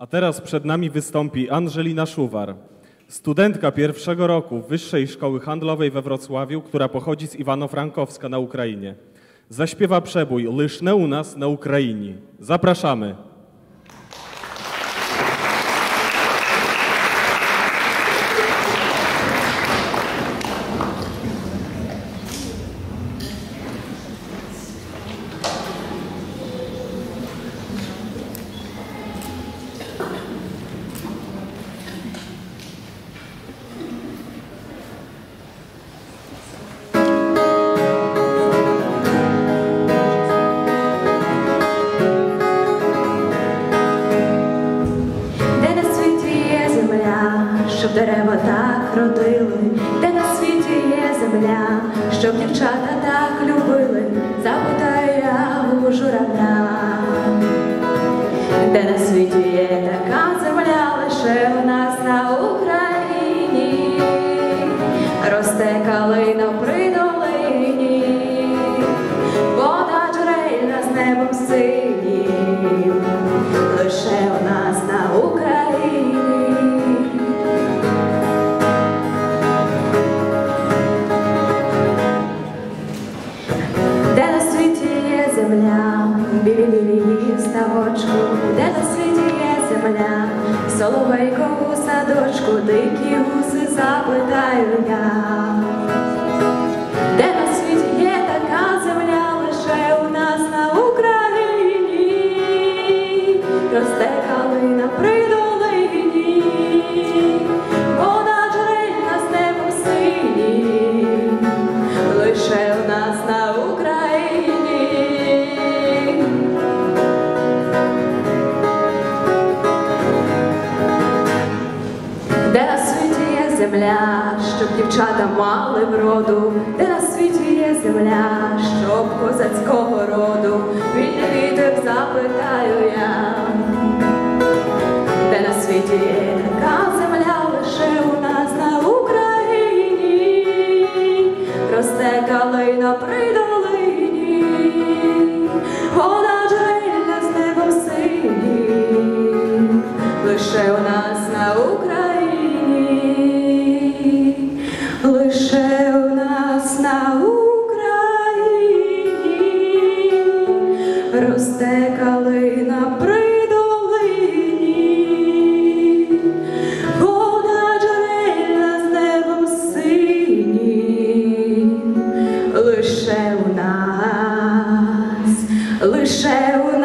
A teraz przed nami wystąpi Angelina Szuwar, studentka pierwszego roku Wyższej Szkoły Handlowej we Wrocławiu, która pochodzi z Iwano-Frankowska na Ukrainie. Zaśpiewa przebój Lyszne u nas na Ukrainie. Zapraszamy. Щоб дерева так родили, де на світі є земля, щоб дівчата так любили, ставочку, де на світі є земля, соловейкову садочку, дикі гуси запитаю я. Земля, щоб дівчата мали вроду, де на світі є земля, щоб козацького роду, вільний вітер запитаю я, де на світі є така земля, лише у нас на Україні, росте калина при долині, росте калина при долині, вода з небом синім, лише у нас, лише у нас.